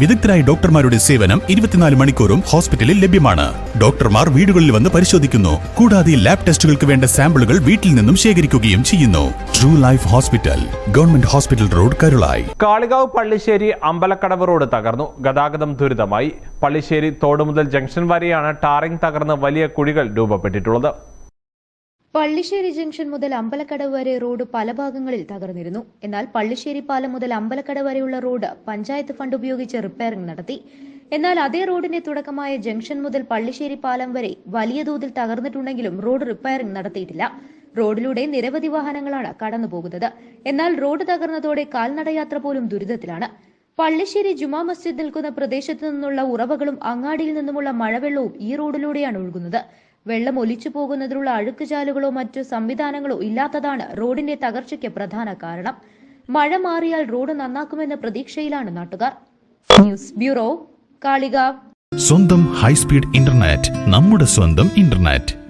വിദഗ്ധരായ ഡോക്ടർമാരുടെ സേവനം ഇരുപത്തിനാല് മണിക്കൂറും ഹോസ്പിറ്റലിൽ ലഭ്യമാണ്. ഡോക്ടർമാർ വീടുകളിൽ വന്ന് പരിശോധിക്കുന്നു. കൂടാതെ ലാബ് ടെസ്റ്റുകൾക്ക് വേണ്ട സാമ്പിളുകൾ വീട്ടിൽ നിന്നും ശേഖരിക്കുകയും ചെയ്യുന്നു. True life hospital government hospital road Karulai Kalikavu Pallissery Ambalakkadavu road തകർന്നു. ഗതാഗതം ദുരിതമായി. പള്ളിശ്ശേരി തോട് മുതൽ ജംഗ്ഷൻ വരെയാണ് ടാറിംഗ് തകർന്ന് വലിയ കുഴികൾ രൂപപ്പെട്ടിട്ടുള്ളത്. പള്ളിശ്ശേരി ജംഗ്ഷൻ മുതൽ അമ്പലക്കടവ് വരെ റോഡ് പല ഭാഗങ്ങളിൽ തകർന്നിരുന്നു. എന്നാൽ പള്ളിശ്ശേരി പാലം മുതൽ അമ്പലക്കടവ് വരെയുള്ള റോഡ് പഞ്ചായത്ത് ഫണ്ട് ഉപയോഗിച്ച് റിപ്പയറിംഗ് നടത്തി. എന്നാൽ അതേ റോഡിന്റെ തുടക്കമായ ജംഗ്ഷൻ മുതൽ പള്ളിശ്ശേരി പാലം വരെ വലിയ തോതിൽ തകർന്നിട്ടുണ്ടെങ്കിലും റോഡ് റിപ്പയറിംഗ് നടത്തിയിട്ടില്ല. റോഡിലൂടെ നിരവധി വാഹനങ്ങളാണ് കടന്നുപോകുന്നത്. എന്നാൽ റോഡ് തകർന്നതോടെ കാൽനടയാത്ര പോലും ദുരിതത്തിലാണ്. പള്ളിശ്ശേരി ജുമാ മസ്ജിദ് നിൽക്കുന്ന പ്രദേശത്തു നിന്നുള്ള ഉറവകളും അങ്ങാടിയിൽ നിന്നുമുള്ള മഴവെള്ളവും ഈ റോഡിലൂടെയാണ് ഒഴുകുന്നത്. വെള്ളം ഒലിച്ചു പോകുന്നതിനുള്ള അഴുക്കുചാലുകളോ മറ്റു സംവിധാനങ്ങളോ ഇല്ലാത്തതാണ് റോഡിന്റെ തകർച്ചയ്ക്ക് പ്രധാന കാരണം. മഴ മാറിയാൽ റോഡ് നന്നാക്കുമെന്ന പ്രതീക്ഷയിലാണ് നാട്ടുകാർ. News bureau Kalikavu. സ്വന്തം ഹൈസ്പീഡ് ഇന്റർനെറ്റ് നമ്മുടെ സ്വന്തം ഇന്റർനെറ്റ്.